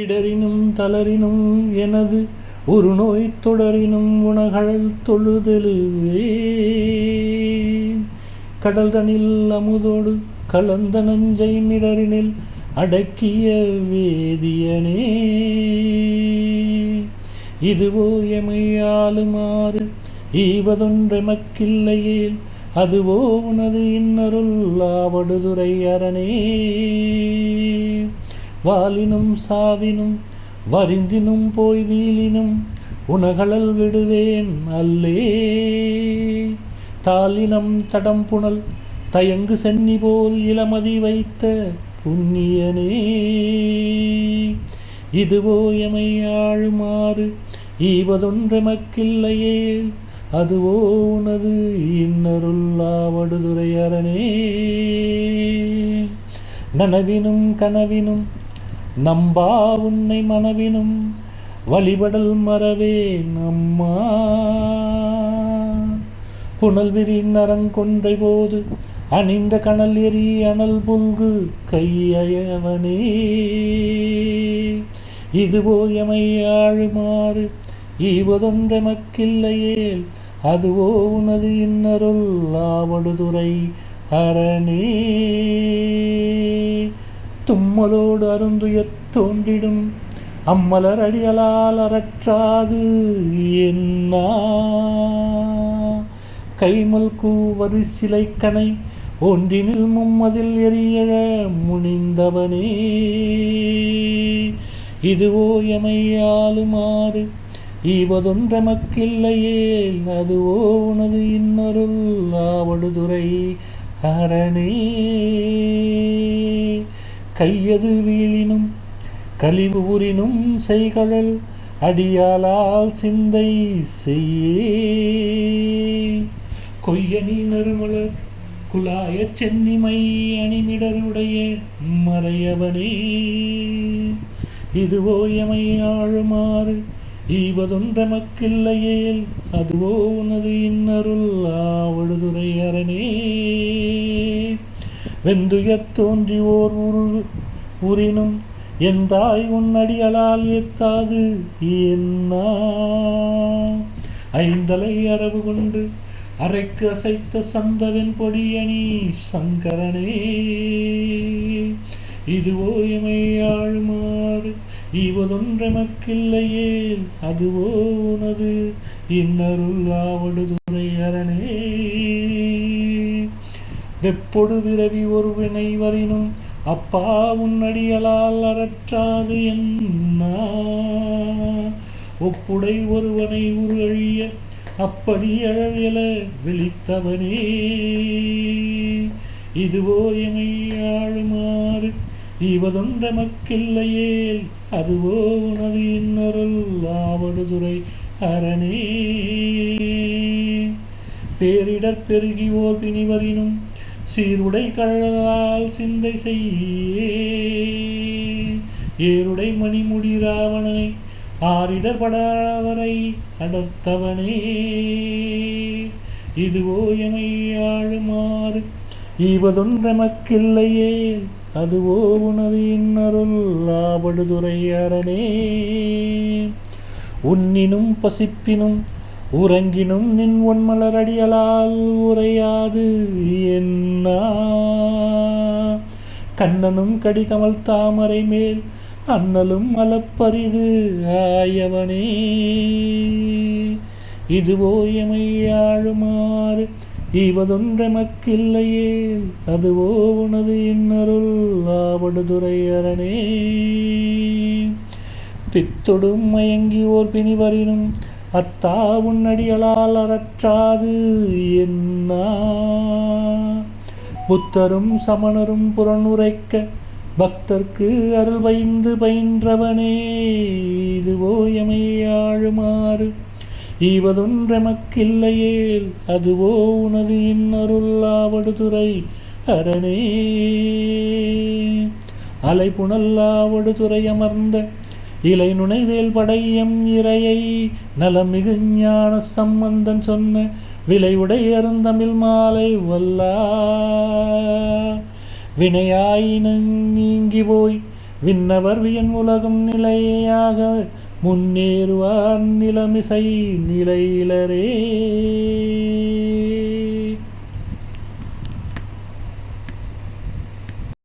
இடரினும் தளரினும் எனது ஒரு நோய் தொடரினும் உணகழல் தொழுதெழுவேன் கடல் தனில் அமுதோடு கலந்த நஞ்சை மிடரினில் அடக்கிய வேதியனே. இதுவோ எமையாளுமாறு ஈவதொன்றெமக்கில்லையேல் அதுவோ உனது இன்னருள் ஆவடுதுரை அரணே. வாலினும் சாவினும் வரிந்தினும் போய் வீலினும் உனகழல் விடுவேன் அல்லே. தாலினம் தடம் புனல் தயங்கு சென்னி போல் இளமதி வைத்த புண்ணியனே. இதுவோ எமை ஆழுமாறு ஈவதொன்றெமக்கில்லையேல் அதுவோ உனது இன்னருள்ளாவடுதுரையரனே நனவினும் கனவினும் நம்பா உன்னை மனவினும் வழிபடல் மறவேன் அம்மா. புனல்விரி நரங்கொன்றை போது அணிந்த கணல் எரி அனல் புல்கு கையவனே இதுவோ எமை ஆழுமாறு ஈவதொன்றெமக்கில்லையேல் அதுவோ உனது இன்னருள் ஆவடுதுறை அரணே. தும்மலோடு அருந்துயத் தோன்றிடும். அம்மலர் அடியலால் அறற்றாது கைமல் கைமல்கு சிலை கனை ஒன்றினில் மும்மதில் எரியழ முனிந்தவனே. இதுவோ எமையாளுமாறு ஈவதொன்றமக்கில்லையேல் அதுவோ உனது இன்னொருள் ஆவடுதுறை அரணே. கையது வீழினும் கழிவு உறினும் செய்கழல் அடியாலால் சிந்தை செய்யே கொய்யணி நறுமலர் குலாய சென்னிமை அணிமிடருடைய மறையவனே. இதுவோ எமை ஆழுமாறு ஈவதொன்றமக்கில்லையேல் அதுவோ உனது இன்னருள் ஆவடுதுறை அரணே. வெந்துயத் தோன்றி ஓர் உரு உரினும் எந்தாய் உன்னடியலால் ஏத்தாது என்னா ஐந்தலை அரவு கொண்டு அரைக்கு அசைத்த சந்தவன் பொடியணி சங்கரனே. இதுவோ எமை ஆழுமாறு ஈவதொன்றெமக்கில்லையேல் அதுவோ உனது இன்னருள் ஆவடுதுறை அரணே. வெப்பொடு விரவி ஒரு வினை வரினும் அப்பா உன்னடியலால் அறற்றாது என்ன? ஒப்புடை ஒருவனை உருகழிய அப்படி அழவியல விழித்தவனே. இதுவோ எமை இவதொன்ற இவதொன்றமக்கில்லையேல் அதுவோ உனது இன்னருள் ஆவடுதுறை அரணே. பேரிடர் பெருகி ஓர் பிணிவரினும் சீருடை கழலால் சிந்தை செய்யே. ஏருடை மணிமுடி ராவணனை ஆரிடப்படாதரை அடர்த்தவனே. இதுவோ எமை ஆழுமாறு ஈவதொன்றமக்கில்லையே. அதுவோ உனது இன்னருள் ஆபடுதுரை அரணே. உன்னினும் பசிப்பினும் உறங்கினும் நின் ஒன்மலரடியலால் உரையாது என்ன? கண்ணனும் கடிகமல் தாமரை மேல் அண்ணலும் மலப்பரிது ஆயவனே. இதுவோ எமை ஆழுமாறு அதுவோ உனது இன்னருள் ஆவடுதுரையரனே பித்தொடும் மயங்கி ஓர் பிணிவரினும் அத்தா உன்னடியலால் அறற்றாது என்ன? புத்தரும் சமணரும் புறனுரைக்க பக்தர்க்கு அருள் பயந்து பயின்றவனே இதுவோ எமையாழுமாறு ஈவதொன்றெமக்கில்லையேல் அதுவோ உனது இன்னருள்ளாவடுதுறை அரணே. அலைபுணல்லாவடுதுறை அமர்ந்த இலை நுணைவேல் படையம் இறையை நலமிகு ஞான சம்பந்தன் சொன்ன விலை விளைவுடை அருந்தமிழ் மாலை வல்லா. வினையாயின நீங்கி போய் விண்ணவர் வியன் உலகம் நிலையாக முன்னேறுவார் நிலமிசை நிலையிலரே.